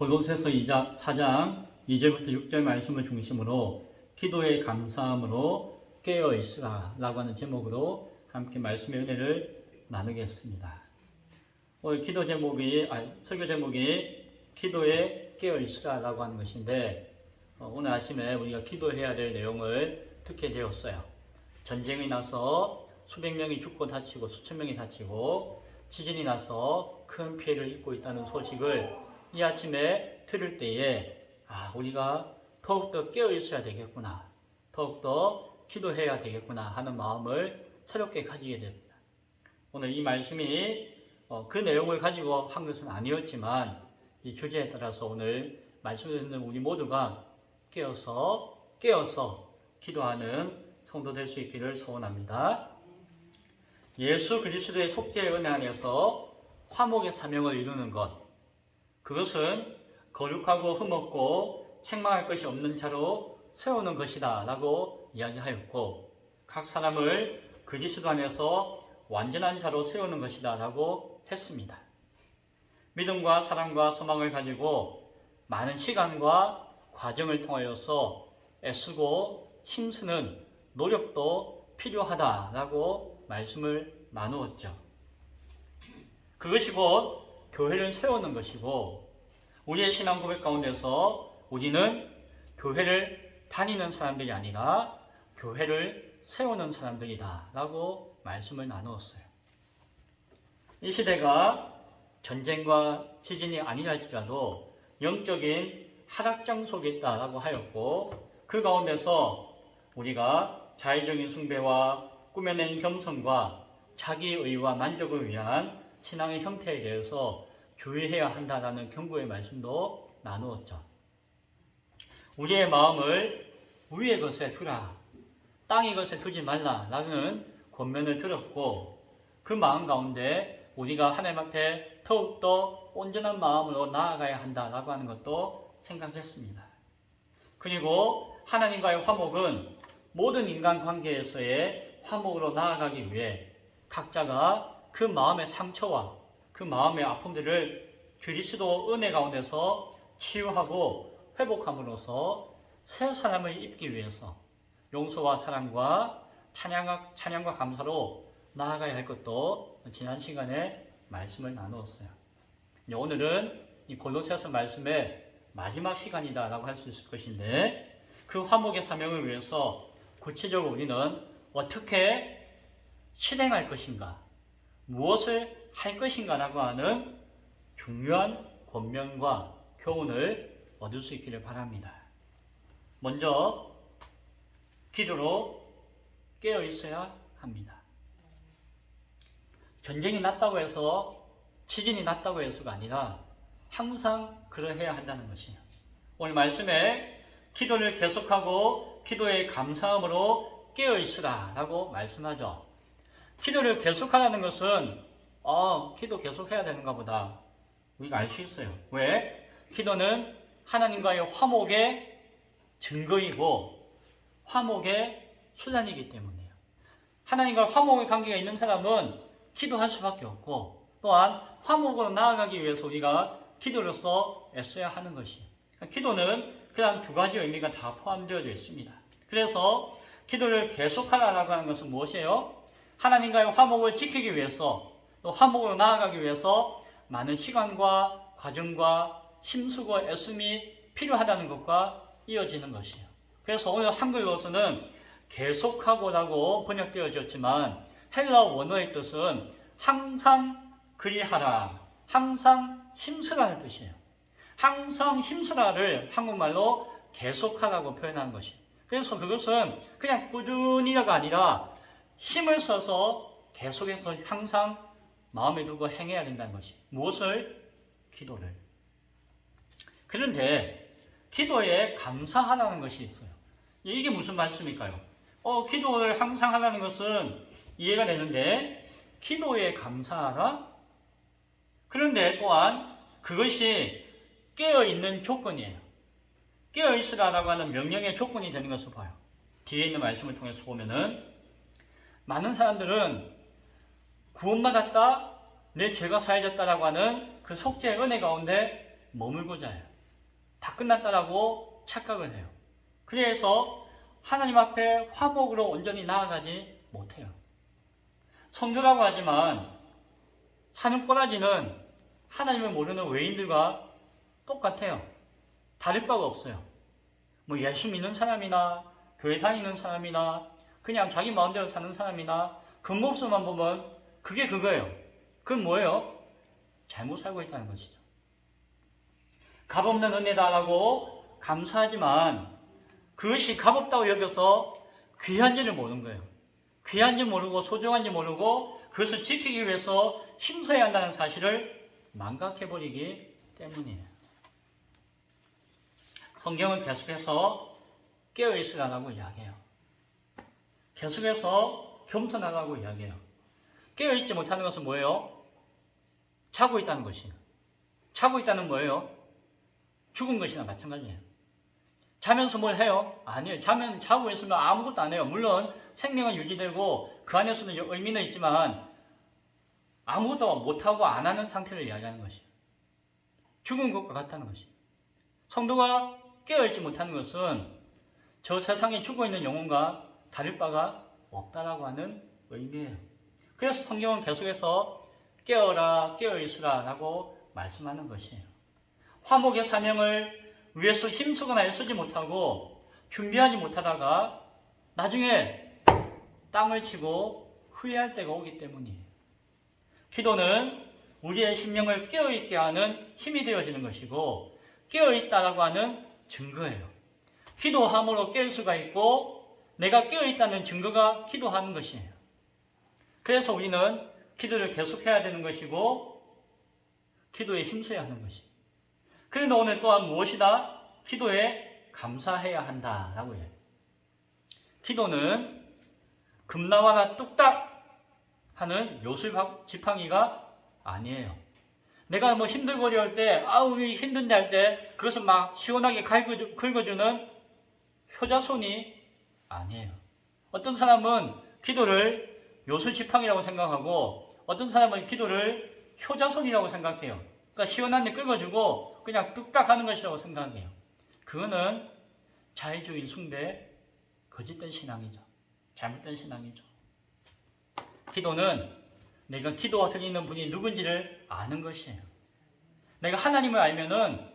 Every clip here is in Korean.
골로새서 2장, 4장 2절부터 6절 말씀을 중심으로 기도의 감사함으로 깨어 있으라라고 하는 제목으로 함께 말씀의 은혜를 나누겠습니다. 오늘 기도 제목이 아니, 설교 제목이 기도에 깨어 있으라라고 하는 것인데 어, 오늘 아침에 우리가 기도해야 될 내용을 듣게 되었어요. 전쟁이 나서 수백 명이 죽고 다치고 수천 명이 다치고 지진이 나서 큰 피해를 입고 있다는 소식을 이 아침에 들을 때에 아 우리가 더욱더 깨어 있어야 되겠구나 더욱더 기도해야 되겠구나 하는 마음을 새롭게 가지게 됩니다. 오늘 이 말씀이 어, 그 내용을 가지고 한 것은 아니었지만 이 주제에 따라서 오늘 말씀을 듣는 우리 모두가 깨어서 깨어서 기도하는 성도 될 수 있기를 소원합니다. 예수 그리스도의 속죄의 은혜 안에서 화목의 사명을 이루는 것 그것은 거룩하고 흠없고 책망할 것이 없는 자로 세우는 것이다 라고 이야기하였고 각 사람을 그리스도 안에서 완전한 자로 세우는 것이다 라고 했습니다. 믿음과 사랑과 소망을 가지고 많은 시간과 과정을 통하여서 애쓰고 힘쓰는 노력도 필요하다라고 말씀을 나누었죠. 그것이 곧 교회를 세우는 것이고 우리의 신앙 고백 가운데서 우리는 교회를 다니는 사람들이 아니라 교회를 세우는 사람들이다 라고 말씀을 나누었어요. 이 시대가 전쟁과 지진이 아니랄지라도 영적인 하락장 속에 있다라고 하였고 그 가운데서 우리가 자의적인 숭배와 꾸며낸 겸손과 자기의와 만족을 위한 신앙의 형태에 대해서 주의해야 한다라는 경고의 말씀도 나누었죠. 우리의 마음을 위의 것에 두라. 땅의 것에 두지 말라 라는 권면을 들었고 그 마음 가운데 우리가 하나님 앞에 더욱더 온전한 마음으로 나아가야 한다라고 하는 것도 생각했습니다. 그리고 하나님과의 화목은 모든 인간 관계에서의 화목으로 나아가기 위해 각자가 그 마음의 상처와 그 마음의 아픔들을 그리스도 은혜 가운데서 치유하고 회복함으로써 새 사람을 입기 위해서 용서와 사랑과 찬양과, 찬양과 감사로 나아가야 할 것도 지난 시간에 말씀을 나누었어요. 오늘은 이 골로새서 말씀의 마지막 시간이다라고 할 수 있을 것인데 그 화목의 사명을 위해서 구체적으로 우리는 어떻게 실행할 것인가, 무엇을 할 것인가라고 하는 중요한 권면과 교훈을 얻을 수 있기를 바랍니다. 먼저 기도로 깨어 있어야 합니다. 전쟁이 났다고 해서 지진이 났다고 해서가 아니라 항상 그러해야 한다는 것이에요. 오늘 말씀에 기도를 계속하고 기도의 감사함으로 깨어 있으라라고 말씀하죠. 기도를 계속하라는 것은 어, 기도 계속 해야 되는가 보다. 우리가 알 수 있어요. 왜? 기도는 하나님과의 화목의 증거이고 화목의 수단이기 때문이에요. 하나님과 화목의 관계가 있는 사람은 기도할 수밖에 없고 또한 화목으로 나아가기 위해서 우리가 기도로서 애써야 하는 것이. 기도는 그냥 두 가지 의미가 다 포함되어 있습니다. 그래서 기도를 계속하라고 하는 것은 무엇이에요? 하나님과의 화목을 지키기 위해서 또 화목으로 나아가기 위해서 많은 시간과 과정과 힘쓰고 애씀이 필요하다는 것과 이어지는 것이에요. 그래서 오늘 한글로서는 계속하고라고 번역되어졌지만 헬라 원어의 뜻은 항상 그리하라, 항상 힘쓰라는 뜻이에요. 항상 힘쓰라를 한국말로 계속하라고 표현하는 것이. 그래서 그것은 그냥 꾸준히가 아니라 힘을 써서 계속해서 항상 마음에 두고 행해야 된다는 것이. 무엇을? 기도를. 그런데 기도에 감사하라는 것이 있어요. 이게 무슨 말씀일까요? 어, 기도를 항상 하라는 것은 이해가 되는데 기도에 감사하라? 그런데 또한 그것이 깨어 있는 조건이에요. 깨어 있으라라고 하는 명령의 조건이 되는 것을 봐요. 뒤에 있는 말씀을 통해서 보면은 많은 사람들은 구원받았다, 내 죄가 사해졌다라고 하는 그 속죄의 은혜 가운데 머물고자 해요. 다 끝났다라고 착각을 해요. 그래서 하나님 앞에 화목으로 온전히 나아가지 못해요. 성도라고 하지만 사는 꼬라지는 하나님을 모르는 외인들과 똑같아요. 다를 바가 없어요. 뭐 예수 믿는 사람이나 교회 다니는 사람이나 그냥 자기 마음대로 사는 사람이나 겉모습만 보면 그게 그거예요. 그건 뭐예요? 잘못 살고 있다는 것이죠. 값없는 은혜다라고 감사하지만 그것이 값없다고 여겨서 귀한지를 모르는 거예요. 귀한지 모르고 소중한지 모르고 그것을 지키기 위해서 힘써야 한다는 사실을 망각해버리기 때문이에요. 성경은 계속해서 깨어있으라고 이야기해요. 계속해서 겸손하라고 이야기해요. 깨어있지 못하는 것은 뭐예요? 자고 있다는 것이에요. 자고 있다는 뭐예요? 죽은 것이나 마찬가지예요. 자면서 뭘 해요? 아니에요. 자면 자고 있으면 아무것도 안 해요. 물론 생명은 유지되고 그 안에서는 의미는 있지만 아무것도 못하고 안 하는 상태를 이야기하는 것이에요. 죽은 것과 같다는 것이에요. 성도가 깨어있지 못하는 것은 저 세상에 죽어 있는 영혼과 다를 바가 없다라고 하는 의미예요. 그래서 성경은 계속해서 깨어라, 깨어있으라 라고 말씀하는 것이에요. 화목의 사명을 위해서 힘쓰거나 애쓰지 못하고 준비하지 못하다가 나중에 땅을 치고 후회할 때가 오기 때문이에요. 기도는 우리의 심령을 깨어있게 하는 힘이 되어지는 것이고 깨어있다라고 하는 증거예요. 기도함으로 깰 수가 있고 내가 깨어있다는 증거가 기도하는 것이에요. 그래서 우리는 기도를 계속해야 되는 것이고 기도에 힘써야 하는 것이에요. 그런데 오늘 또한 무엇이다? 기도에 감사해야 한다라고 해요. 기도는 금나와나 뚝딱 하는 요술 지팡이가 아니에요. 내가 뭐 힘들거려 할 때, 아우, 힘든데 할 때, 그것을 막 시원하게 긁어주, 긁어주는 효자손이 아니에요. 어떤 사람은 기도를 요술 지팡이라고 생각하고, 어떤 사람은 기도를 효자손이라고 생각해요. 그러니까 시원한 데 긁어주고, 그냥 뚝딱 하는 것이라고 생각해요. 그거는 자의주의 숭배, 거짓된 신앙이죠. 잘못된 신앙이죠. 기도는 내가 기도가 드리는 분이 누군지를 아는 것이에요. 내가 하나님을 알면은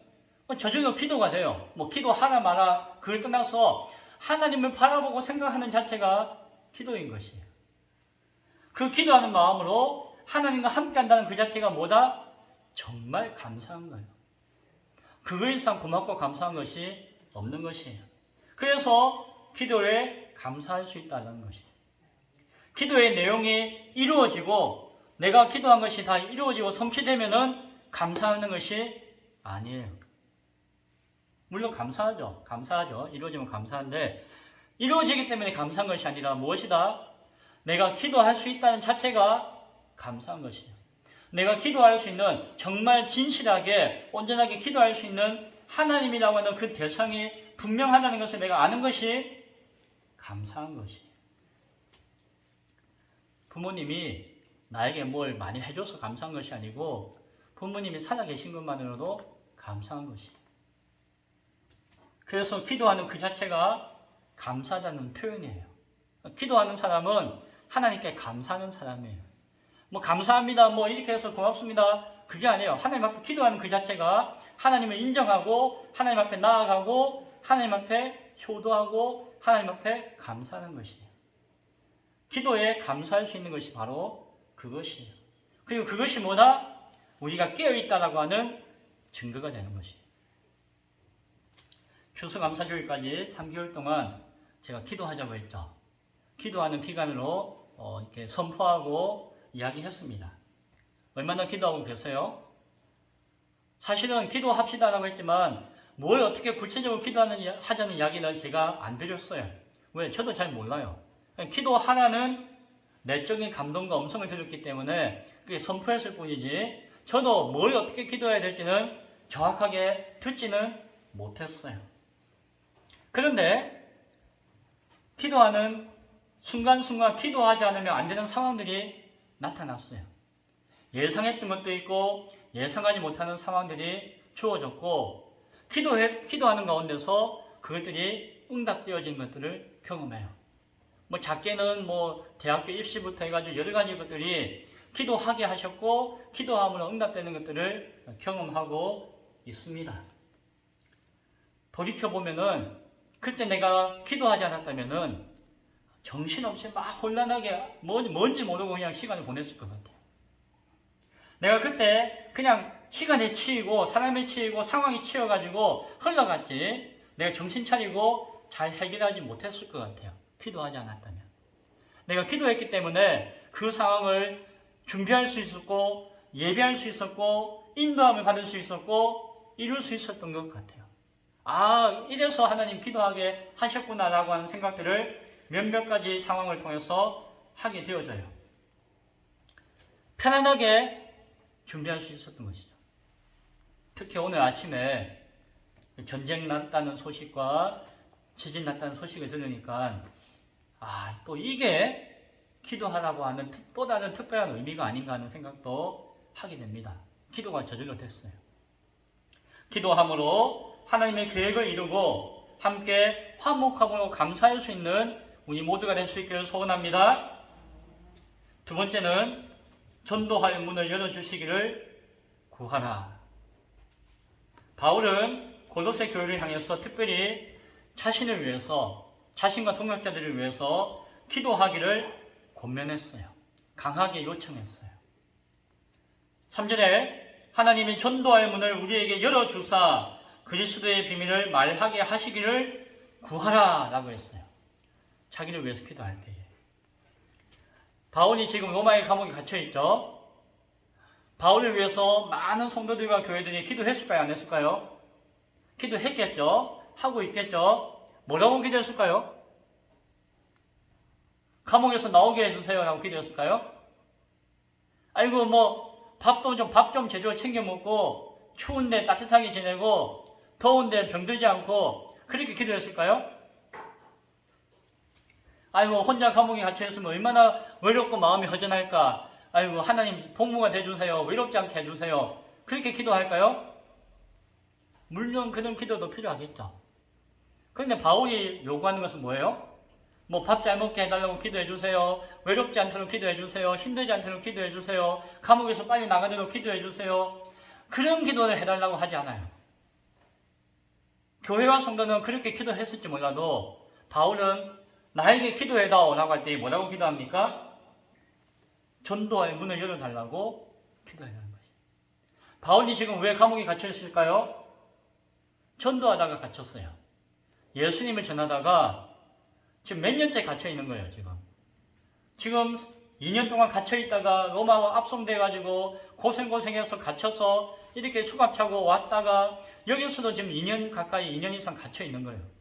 저절로 기도가 돼요. 뭐 기도 하나 마라 그걸 떠나서 하나님을 바라보고 생각하는 자체가 기도인 것이에요. 그 기도하는 마음으로 하나님과 함께 한다는 그 자체가 뭐다? 정말 감사한 거예요. 그거 이상 고맙고 감사한 것이 없는 것이에요. 그래서 기도에 감사할 수 있다는 것이에요. 기도의 내용이 이루어지고 내가 기도한 것이 다 이루어지고 성취되면은 감사하는 것이 아니에요. 물론 감사하죠. 감사하죠. 이루어지면 감사한데 이루어지기 때문에 감사한 것이 아니라 무엇이다? 내가 기도할 수 있다는 자체가 감사한 것이에요. 내가 기도할 수 있는 정말 진실하게 온전하게 기도할 수 있는 하나님이라고 하는 그 대상이 분명하다는 것을 내가 아는 것이 감사한 것이에요. 부모님이 나에게 뭘 많이 해줘서 감사한 것이 아니고 부모님이 살아 계신 것만으로도 감사한 것이에요. 그래서 기도하는 그 자체가 감사하다는 표현이에요. 기도하는 사람은 하나님께 감사하는 사람이에요. 뭐 감사합니다. 뭐 이렇게 해서 고맙습니다. 그게 아니에요. 하나님 앞에 기도하는 그 자체가 하나님을 인정하고 하나님 앞에 나아가고 하나님 앞에 효도하고 하나님 앞에 감사하는 것이에요. 기도에 감사할 수 있는 것이 바로 그것이에요. 그리고 그것이 뭐다? 우리가 깨어있다라고 하는 증거가 되는 것이에요. 추수감사주일까지 3개월 동안 제가 기도하자고 했죠. 기도하는 기간으로 어, 이렇게 선포하고 이야기했습니다. 얼마나 기도하고 계세요? 사실은 기도합시다라고 했지만 뭘 어떻게 구체적으로 기도하는 하자는 이야기는 제가 안 드렸어요. 왜? 저도 잘 몰라요. 기도 하나는 내적인 감동과 음성을 들었기 때문에 그게 선포했을 뿐이지 저도 뭘 어떻게 기도해야 될지는 정확하게 듣지는 못했어요. 그런데 기도하는 순간순간 기도하지 않으면 안 되는 상황들이 나타났어요. 예상했던 것도 있고 예상하지 못하는 상황들이 주어졌고 기도해, 기도하는 가운데서 그것들이 응답되어진 것들을 경험해요. 뭐 작게는 뭐 대학교 입시부터 해가지고 여러 가지 것들이 기도하게 하셨고 기도함으로 응답되는 것들을 경험하고 있습니다. 돌이켜 보면은 그때 내가 기도하지 않았다면은 정신없이 막 혼란하게 뭔지, 뭔지 모르고 그냥 시간을 보냈을 것 같아요. 내가 그때 그냥 시간에 치이고 사람에 치이고 상황이 치여가지고 흘러갔지 내가 정신 차리고 잘 해결하지 못했을 것 같아요. 기도하지 않았다면. 내가 기도했기 때문에 그 상황을 준비할 수 있었고 예배할 수 있었고 인도함을 받을 수 있었고 이룰 수 있었던 것 같아요. 아, 이래서 하나님 기도하게 하셨구나라고 하는 생각들을 몇몇 가지 상황을 통해서 하게 되어져요. 편안하게 준비할 수 있었던 것이죠. 특히 오늘 아침에 전쟁 났다는 소식과 지진 났다는 소식을 들으니까 아, 또 이게 기도하라고 하는 특- 또 다른 특별한 의미가 아닌가 하는 생각도 하게 됩니다. 기도가 저절로 됐어요. 기도함으로 하나님의 계획을 이루고 함께 화목함으로 감사할 수 있는 우리 모두가 될 수 있기를 소원합니다. 두 번째는 전도할 문을 열어주시기를 구하라. 바울은 골로새 교회를 향해서 특별히 자신을 위해서 자신과 동역자들을 위해서 기도하기를 권면했어요. 강하게 요청했어요. 3절에 하나님이 전도할 문을 우리에게 열어주사 그리스도의 비밀을 말하게 하시기를 구하라 라고 했어요. 자기를 위해서 기도할 때에. 바울이 지금 로마의 감옥에 갇혀있죠. 바울을 위해서 많은 성도들과 교회들이 기도했을까요? 안 했을까요? 기도했겠죠. 하고 있겠죠. 뭐라고 기도했을까요? 감옥에서 나오게 해주세요. 라고 기도했을까요? 아이고, 뭐, 밥도 좀, 밥 좀 제대로 챙겨 먹고, 추운데 따뜻하게 지내고, 더운데 병들지 않고, 그렇게 기도했을까요? 아이고, 혼자 감옥에 갇혀있으면 얼마나 외롭고 마음이 허전할까? 아이고, 하나님 복무가 돼주세요. 외롭지 않게 해주세요. 그렇게 기도할까요? 물론 그런 기도도 필요하겠죠. 그런데 바울이 요구하는 것은 뭐예요? 뭐 밥 잘 먹게 해달라고 기도해 주세요. 외롭지 않도록 기도해 주세요. 힘들지 않도록 기도해 주세요. 감옥에서 빨리 나가도록 기도해 주세요. 그런 기도를 해달라고 하지 않아요. 교회와 성도는 그렇게 기도했을지 몰라도 바울은 나에게 기도해다오라고 할 때 뭐라고 기도합니까? 전도의 문을 열어달라고 기도해라는 것이죠. 바울이 지금 왜 감옥에 갇혀 있을까요? 전도하다가 갇혔어요. 예수님을 전하다가 지금 몇 년째 갇혀 있는 거예요, 지금. 지금 2년 동안 갇혀 있다가 로마와 압송돼가지고 고생고생해서 갇혀서 이렇게 수갑 차고 왔다가 여기서도 지금 2년 가까이 2년 이상 갇혀 있는 거예요.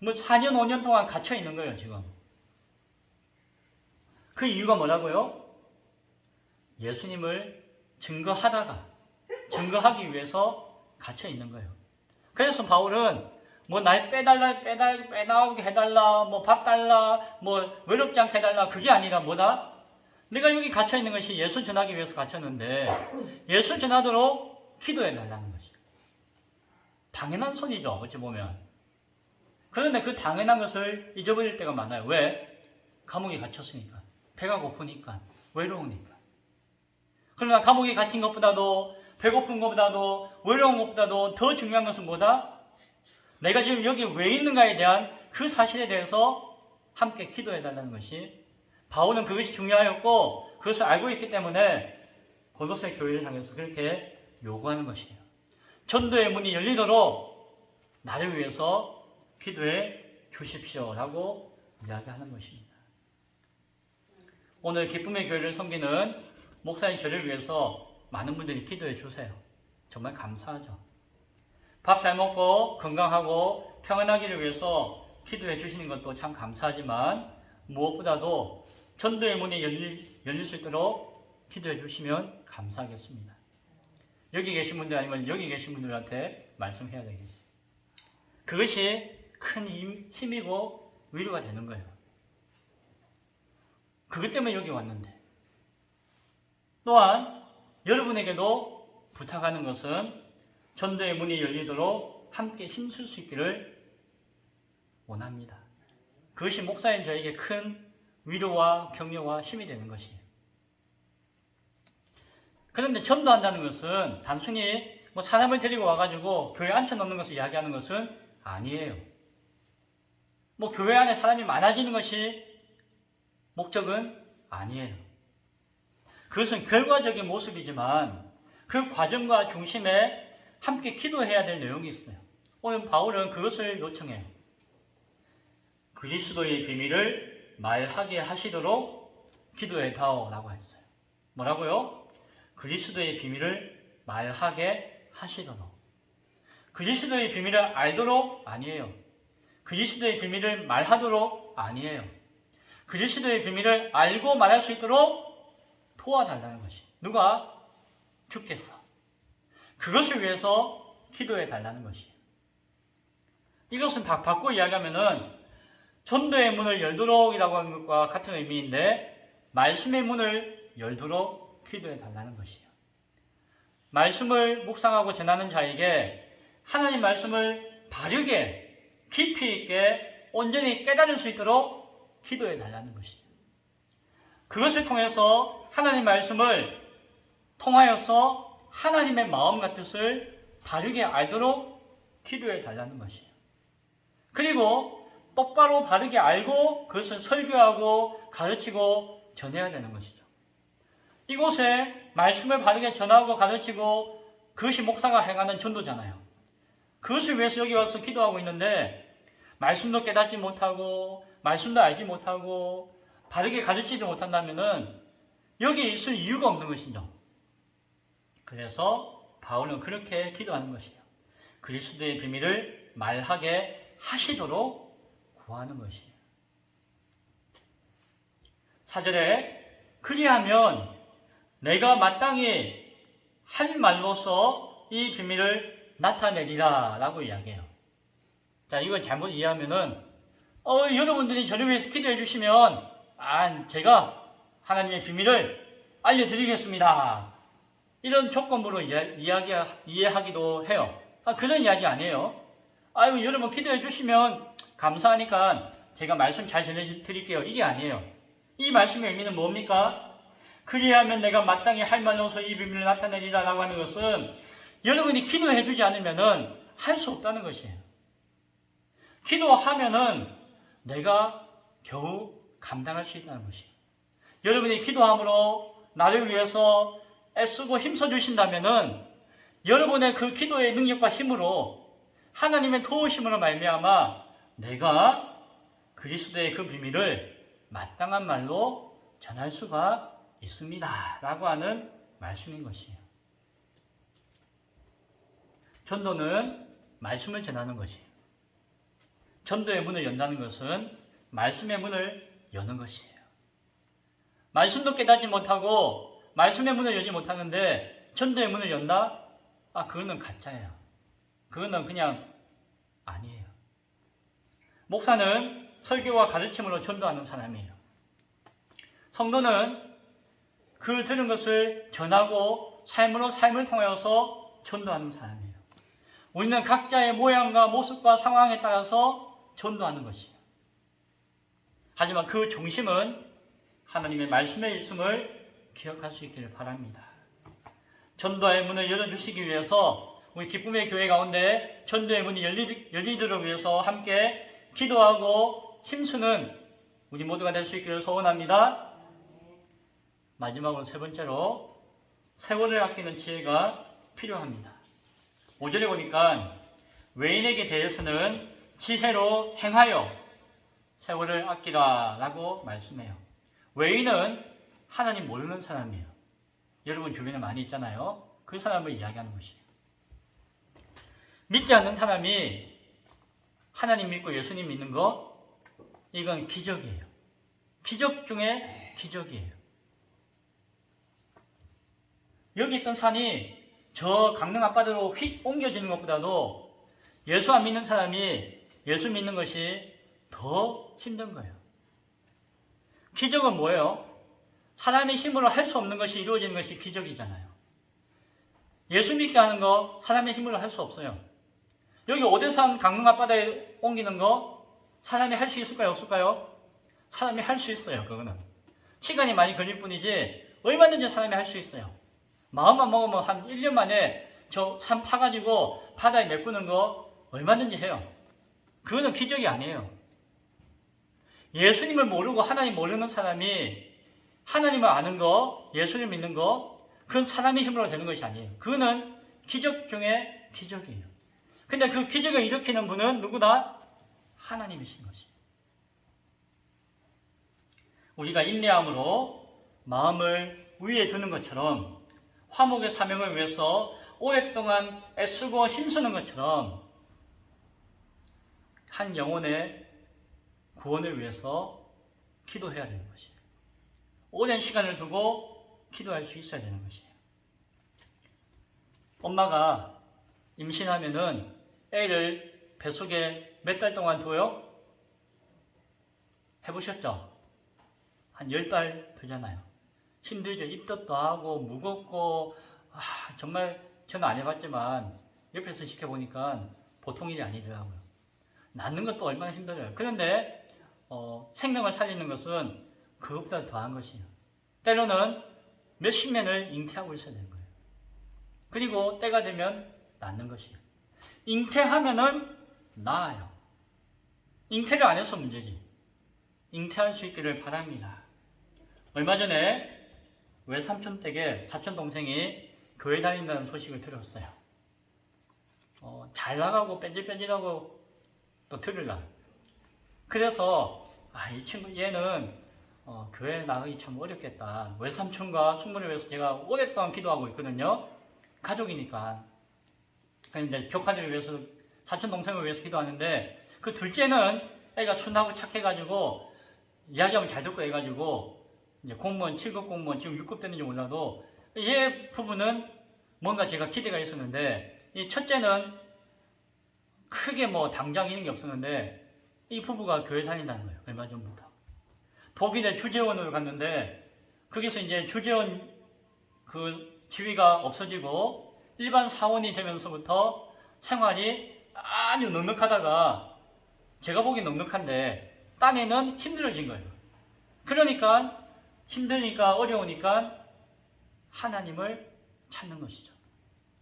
뭐 4년, 5년 동안 갇혀 있는 거예요, 지금. 그 이유가 뭐라고요? 예수님을 증거하다가, 증거하기 위해서 갇혀 있는 거예요. 그래서 바울은 뭐 날 빼달라, 빼달, 빼나오게 해달라, 뭐 밥 달라, 뭐 외롭지 않게 해달라, 그게 아니라 뭐다? 내가 여기 갇혀 있는 것이 예수 전하기 위해서 갇혔는데, 예수 전하도록 기도해 달라는 것이죠. 당연한 소리죠, 어찌 보면. 그런데 그 당연한 것을 잊어버릴 때가 많아요. 왜? 감옥에 갇혔으니까. 배가 고프니까. 외로우니까. 그러나 감옥에 갇힌 것보다도, 배고픈 것보다도, 외로운 것보다도 더 중요한 것은 뭐다? 내가 지금 여기 왜 있는가에 대한 그 사실에 대해서 함께 기도해 달라는 것이 바울은 그것이 중요하였고 그것을 알고 있기 때문에 골로새 교회를 향해서 그렇게 요구하는 것이에요. 전도의 문이 열리도록 나를 위해서 기도해 주십시오라고 이야기하는 것입니다. 오늘 기쁨의 교회를 섬기는 목사님 저를 위해서 많은 분들이 기도해 주세요. 정말 감사하죠. 밥 잘 먹고 건강하고 평안하기를 위해서 기도해 주시는 것도 참 감사하지만 무엇보다도 전도의 문이 열릴, 열릴 수 있도록 기도해 주시면 감사하겠습니다. 여기 계신 분들 아니면 여기 계신 분들한테 말씀해야 되겠습니다. 그것이 큰 힘, 힘이고 위로가 되는 거예요. 그것 때문에 여기 왔는데. 또한 여러분에게도 부탁하는 것은 전도의 문이 열리도록 함께 힘쓸 수 있기를 원합니다. 그것이 목사인 저에게 큰 위로와 격려와 힘이 되는 것이에요. 그런데 전도한다는 것은 단순히 뭐 사람을 데리고 와가지고 교회 앉혀놓는 것을 이야기하는 것은 아니에요. 뭐 교회 안에 사람이 많아지는 것이 목적은 아니에요. 그것은 결과적인 모습이지만 그 과정과 중심에 함께 기도해야 될 내용이 있어요. 오늘 바울은 그것을 요청해요. 그리스도의 비밀을 말하게 하시도록 기도해 다오라고 했어요. 뭐라고요? 그리스도의 비밀을 말하게 하시도록. 그리스도의 비밀을 알도록 아니에요. 그리스도의 비밀을 말하도록 아니에요. 그리스도의 비밀을 알고 말할 수 있도록 도와달라는 것이. 누가? 주께서. 그것을 위해서 기도해 달라는 것이에요. 이것은 다 바꿔 이야기하면은 전도의 문을 열도록이라고 하는 것과 같은 의미인데 말씀의 문을 열도록 기도해 달라는 것이에요. 말씀을 묵상하고 전하는 자에게 하나님 말씀을 바르게 깊이 있게 온전히 깨달을 수 있도록 기도해 달라는 것이에요. 그것을 통해서 하나님 말씀을 통하여서 하나님의 마음과 뜻을 바르게 알도록 기도해 달라는 것이에요. 그리고 똑바로 바르게 알고 그것을 설교하고 가르치고 전해야 되는 것이죠. 이곳에 말씀을 바르게 전하고 가르치고 그것이 목사가 행하는 전도잖아요. 그것을 위해서 여기 와서 기도하고 있는데 말씀도 깨닫지 못하고 말씀도 알지 못하고 바르게 가르치지 못한다면은 여기에 있을 이유가 없는 것이죠. 그래서 바울은 그렇게 기도하는 것이에요. 그리스도의 비밀을 말하게 하시도록 구하는 것이에요. 사절에 그리하면 내가 마땅히 할 말로서 이 비밀을 나타내리라 라고 이야기해요. 자, 이걸 잘못 이해하면은, 어, 여러분들이 저를 위해서 기도해 주시면, 아, 제가 하나님의 비밀을 알려드리겠습니다. 이런 조건부로 이야기, 이해하기도 해요. 아, 그런 이야기 아니에요. 아유, 여러분 기도해 주시면 감사하니까 제가 말씀 잘 전해드릴게요. 이게 아니에요. 이 말씀의 의미는 뭡니까? 그리하면 내가 마땅히 할 말로서 이 비밀을 나타내리라라고 하는 것은 여러분이 기도해 주지 않으면은 할 수 없다는 것이에요. 기도하면은 내가 겨우 감당할 수 있다는 것이에요. 여러분이 기도함으로 나를 위해서 애쓰고 힘써 주신다면은 여러분의 그 기도의 능력과 힘으로 하나님의 도우심으로 말미암아 내가 그리스도의 그 비밀을 마땅한 말로 전할 수가 있습니다. 라고 하는 말씀인 것이에요. 전도는 말씀을 전하는 것이에요. 전도의 문을 연다는 것은 말씀의 문을 여는 것이에요. 말씀도 깨닫지 못하고 말씀의 문을 열지 못하는데 전도의 문을 연다? 아, 그거는 가짜예요. 그거는 그냥 아니에요. 목사는 설교와 가르침으로 전도하는 사람이에요. 성도는 그 들은 것을 전하고 삶으로 삶을 통하여서 전도하는 사람이에요. 우리는 각자의 모양과 모습과 상황에 따라서 전도하는 것이에요. 하지만 그 중심은 하나님의 말씀에 있음을 기억할 수 있기를 바랍니다. 전도의 문을 열어주시기 위해서 우리 기쁨의 교회 가운데 전도의 문이 열리, 열리도록 위해서 함께 기도하고 힘쓰는 우리 모두가 될 수 있기를 소원합니다. 마지막으로 세 번째로 세월을 아끼는 지혜가 필요합니다. 5절에 보니까 외인에게 대해서는 지혜로 행하여 세월을 아끼라 라고 말씀해요. 외인은 하나님 모르는 사람이에요. 여러분 주변에 많이 있잖아요. 그 사람을 이야기하는 것이에요. 믿지 않는 사람이 하나님 믿고 예수님 믿는 거, 이건 기적이에요. 기적 중에 기적이에요. 여기 있던 산이 저 강릉 앞바다로 휙 옮겨지는 것보다도 예수 안 믿는 사람이 예수 믿는 것이 더 힘든 거예요. 기적은 뭐예요? 사람의 힘으로 할 수 없는 것이 이루어지는 것이 기적이잖아요. 예수 믿게 하는 거 사람의 힘으로 할 수 없어요. 여기 오대산 강릉 앞바다에 옮기는 거 사람이 할 수 있을까요? 없을까요? 사람이 할 수 있어요. 그거는. 시간이 많이 걸릴 뿐이지 얼마든지 사람이 할 수 있어요. 마음만 먹으면 한 1년 만에 저 산 파가지고 바다에 메꾸는 거 얼마든지 해요. 그거는 기적이 아니에요. 예수님을 모르고 하나님 모르는 사람이 하나님을 아는 거, 예수를 믿는 거, 그건 사람의 힘으로 되는 것이 아니에요. 그거는 기적 중에 기적이에요. 근데 그 기적을 일으키는 분은 누구나 하나님이신 것이에요. 우리가 인내함으로 마음을 위에 두는 것처럼 화목의 사명을 위해서 오랫동안 애쓰고 힘쓰는 것처럼 한 영혼의 구원을 위해서 기도해야 되는 것이에요. 오랜 시간을 두고 기도할 수 있어야 되는 것이에요. 엄마가 임신하면은 애를 뱃속에 몇 달 동안 둬요? 해보셨죠? 한열달 되잖아요. 힘들죠. 입덧도 하고, 무겁고, 아, 정말 저는 안 해봤지만, 옆에서 지켜보니까 보통 일이 아니더라고요. 낳는 것도 얼마나 힘들어요. 그런데, 어, 생명을 살리는 것은 그것보다 더한 것이에요. 때로는 몇십 년을 잉태하고 있어야 되는 거예요. 그리고 때가 되면 낳는 것이에요. 잉태하면은 나아요. 잉태를 안 해서 문제지. 잉태할 수 있기를 바랍니다. 얼마 전에 외삼촌 댁에 사촌 동생이 교회 다닌다는 소식을 들었어요. 어, 잘 나가고 뺀질뺀질하고 또 들으려. 그래서 아, 이 친구 얘는 어, 교회 나가기 참 어렵겠다. 외삼촌과 숙모를 위해서 제가 오랫동안 기도하고 있거든요. 가족이니까. 그런데 조카들을 위해서 사촌 동생을 위해서 기도하는데 그 둘째는 애가 순하고 착해가지고 이야기하면 잘 듣고 해가지고 이제 공무원 7급 공무원 지금 6급 됐는지 몰라도 얘 부부는 뭔가 제가 기대가 있었는데 이 첫째는 크게 뭐 당장 이런 게 없었는데 이 부부가 교회 다닌다는 거예요 얼마 전부터 독일의 주재원으로 갔는데 거기서 이제 주재원 그 지위가 없어지고 일반 사원이 되면서부터 생활이 아주 넉넉하다가 제가 보기 넉넉한데 딴에는 힘들어진 거예요. 그러니까 힘드니까 어려우니까 하나님을 찾는 것이죠.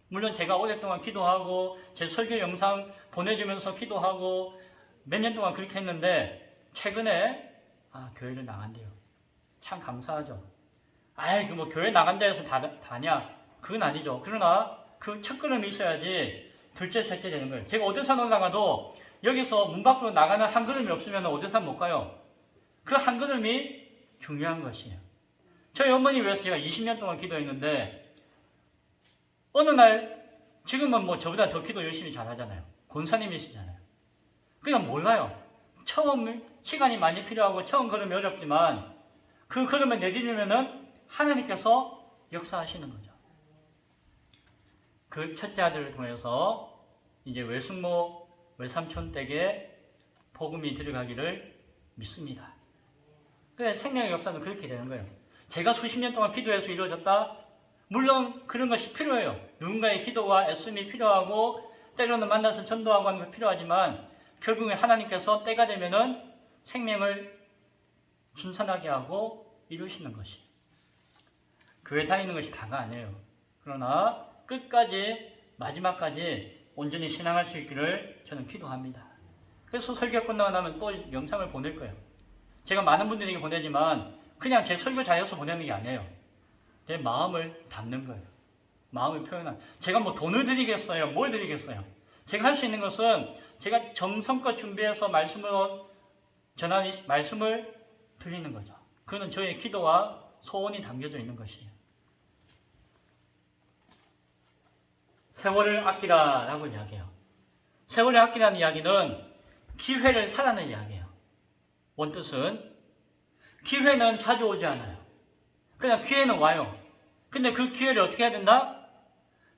물론 제가 오랫동안 기도하고 제 설교 영상 보내주면서 기도하고 몇 년 동안 그렇게 했는데 최근에 아 교회를 나간대요. 참 감사하죠. 아이 그뭐 교회 나간다 해서 다, 다냐? 그건 아니죠. 그러나 그 첫걸음이 있어야지 둘째 셋째 되는 거예요. 제가 오대산 올라가도 여기서 문 밖으로 나가는 한 걸음이 없으면 오대산 못 가요. 그 한 걸음이 중요한 것이에요. 저희 어머니 위해서 제가 20년 동안 기도했는데 어느 날 지금은 뭐 저보다 더 기도 열심히 잘하잖아요. 권사님이시잖아요. 그냥 몰라요. 처음 시간이 많이 필요하고 처음 걸음이 어렵지만 그 걸음을 내디디면은 하나님께서 역사하시는 거죠. 그 첫째 아들을 통해서 이제 외숙모, 외삼촌 댁에 복음이 들어가기를 믿습니다. 그래 생명의 역사는 그렇게 되는 거예요. 제가 수십 년 동안 기도해서 이루어졌다. 물론 그런 것이 필요해요. 누군가의 기도와 애씀이 필요하고 때로는 만나서 전도하고 하는 게 필요하지만 결국에 하나님께서 때가 되면은 생명을 순산하게 하고 이루시는 것이. 교회 다니는 것이 다가 아니에요. 그러나 끝까지 마지막까지 온전히 신앙할 수 있기를 저는 기도합니다. 그래서 설교 끝나고 나면 또 영상을 보낼 거예요. 제가 많은 분들에게 보내지만 그냥 제 설교 자여서 보내는 게 아니에요. 내 마음을 담는 거예요. 마음을 표현한. 제가 뭐 돈을 드리겠어요? 뭘 드리겠어요? 제가 할 수 있는 것은 제가 정성껏 준비해서 말씀으로 전하는 말씀을 드리는 거죠. 그거는 저의 기도와 소원이 담겨져 있는 것이에요. 세월을 아끼라라고 이야기해요. 세월을 아끼라는 이야기는 기회를 사라는 이야기예요. 원뜻은 기회는 자주 오지 않아요. 그냥 기회는 와요. 근데 그 기회를 어떻게 해야 된다?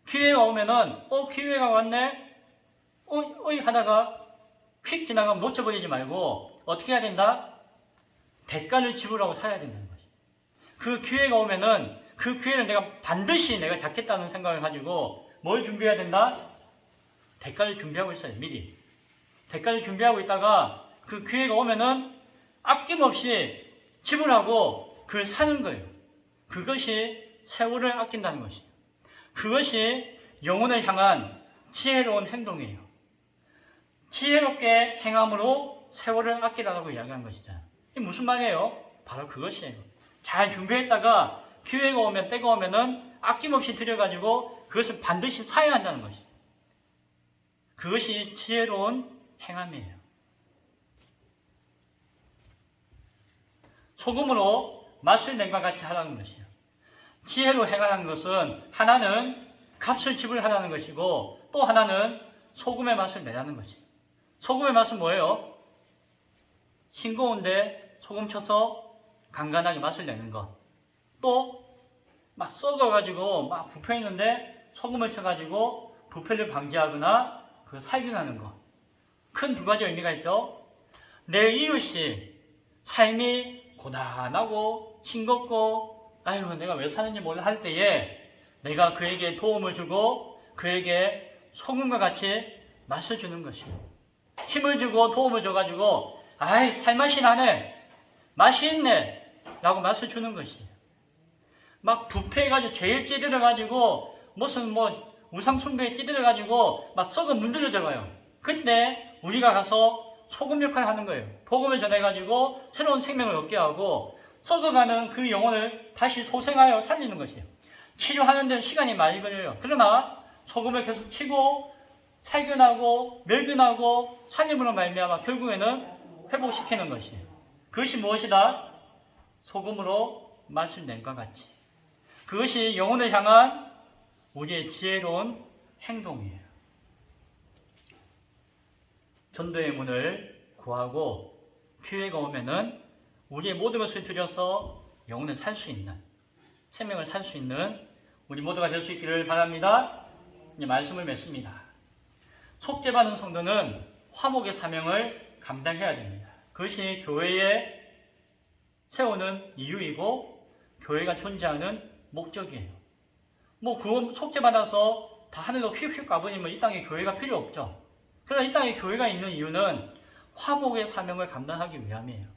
기회가 오면은 어 기회가 왔네. 어, 어이 하다가 휙 지나가면 놓쳐버리지 말고 어떻게 해야 된다? 대가를 지불하고 살아야 된다는 거죠. 그 기회가 오면은 그 기회를 내가 반드시 내가 잡겠다는 생각을 가지고 뭘 준비해야 된다? 대가를 준비하고 있어요, 미리. 대가를 준비하고 있다가 그 기회가 오면은 아낌없이 지불하고 그걸 사는 거예요. 그것이 세월을 아낀다는 것이에요. 그것이 영혼을 향한 지혜로운 행동이에요. 지혜롭게 행함으로 세월을 아끼라고 이야기한 것이죠. 이게 무슨 말이에요? 바로 그것이에요. 잘 준비했다가 기회가 오면 때가 오면은 아낌없이 들여가지고 그것을 반드시 사야 한다는 것이. 그것이 지혜로운 행함이에요. 소금으로 맛을 낸과 같이 하라는 것이에요. 지혜로 행하는 것은 하나는 값을 지불하라는 것이고 또 하나는 소금의 맛을 내라는 것이에요. 소금의 맛은 뭐예요? 싱거운데 소금 쳐서 간간하게 맛을 내는 것. 또 막 썩어가지고 막 부패 있는데 소금을 쳐가지고 부패를 방지하거나 그 살균하는 것. 큰 두 가지 의미가 있죠. 내 이웃이 삶이 고단하고 싱겁고 아유 내가 왜 사는지 몰라 할 때에 내가 그에게 도움을 주고 그에게 소금과 같이 맛을 주는 것이에요. 힘을 주고 도움을 줘가지고 아이 살맛이 나네 맛이 있네 라고 맛을 주는 것이에요. 막 부패해가지고 죄에 찌들어가지고 무슨 뭐 우상숭배에 찌들어가지고 막 썩어 문드러져가요. 그때 우리가 가서 소금 역할을 하는 거예요. 복음을 전해가지고 새로운 생명을 얻게 하고 썩어가는 그 영혼을 다시 소생하여 살리는 것이에요. 치료하는 데는 시간이 많이 걸려요. 그러나 소금을 계속 치고 살균하고 멸균하고 살림으로 말미암아 결국에는 회복시키는 것이에요. 그것이 무엇이다? 소금으로 맛을 낸과 같이. 그것이 영혼을 향한 우리의 지혜로운 행동이에요. 전도의 문을 구하고 기회가 오면은 우리의 모든 것을 들여서 영혼을 살 수 있는 생명을 살 수 있는 우리 모두가 될 수 있기를 바랍니다. 이제 말씀을 맺습니다. 속죄받은 성도는 화목의 사명을 감당해야 됩니다. 그것이 교회에 세우는 이유이고 교회가 존재하는 목적이에요. 뭐 구원 속죄받아서 다 하늘로 휙휙 가버리면 이 땅에 교회가 필요 없죠. 그러나 이 땅에 교회가 있는 이유는 화목의 사명을 감당하기 위함이에요.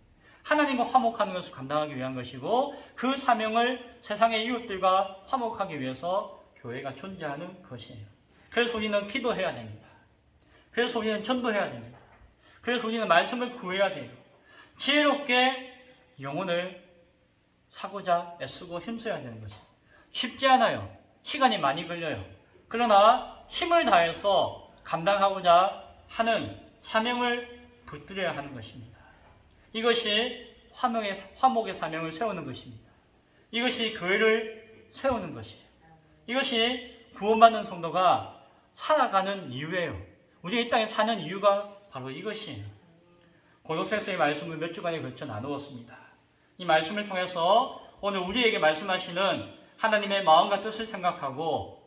하나님과 화목하는 것을 감당하기 위한 것이고 그 사명을 세상의 이웃들과 화목하기 위해서 교회가 존재하는 것이에요. 그래서 우리는 기도해야 됩니다. 그래서 우리는 전도해야 됩니다. 그래서 우리는 말씀을 구해야 돼요. 지혜롭게 영혼을 사고자 애쓰고 힘써야 되는 것이에요. 쉽지 않아요. 시간이 많이 걸려요. 그러나 힘을 다해서 감당하고자 하는 사명을 붙들어야 하는 것입니다. 이것이 화목의, 화목의 사명을 세우는 것입니다. 이것이 교회를 세우는 것이에요. 이것이 구원받는 성도가 살아가는 이유예요. 우리가 이 땅에 사는 이유가 바로 이것이에요. 고로새서의 말씀을 몇 주간에 걸쳐 나누었습니다. 이 말씀을 통해서 오늘 우리에게 말씀하시는 하나님의 마음과 뜻을 생각하고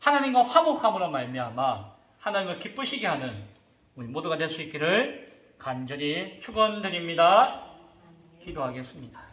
하나님과 화목함으로 말미암아 하나님을 기쁘시게 하는 우리 모두가 될 수 있기를 간절히 축원드립니다. 기도하겠습니다.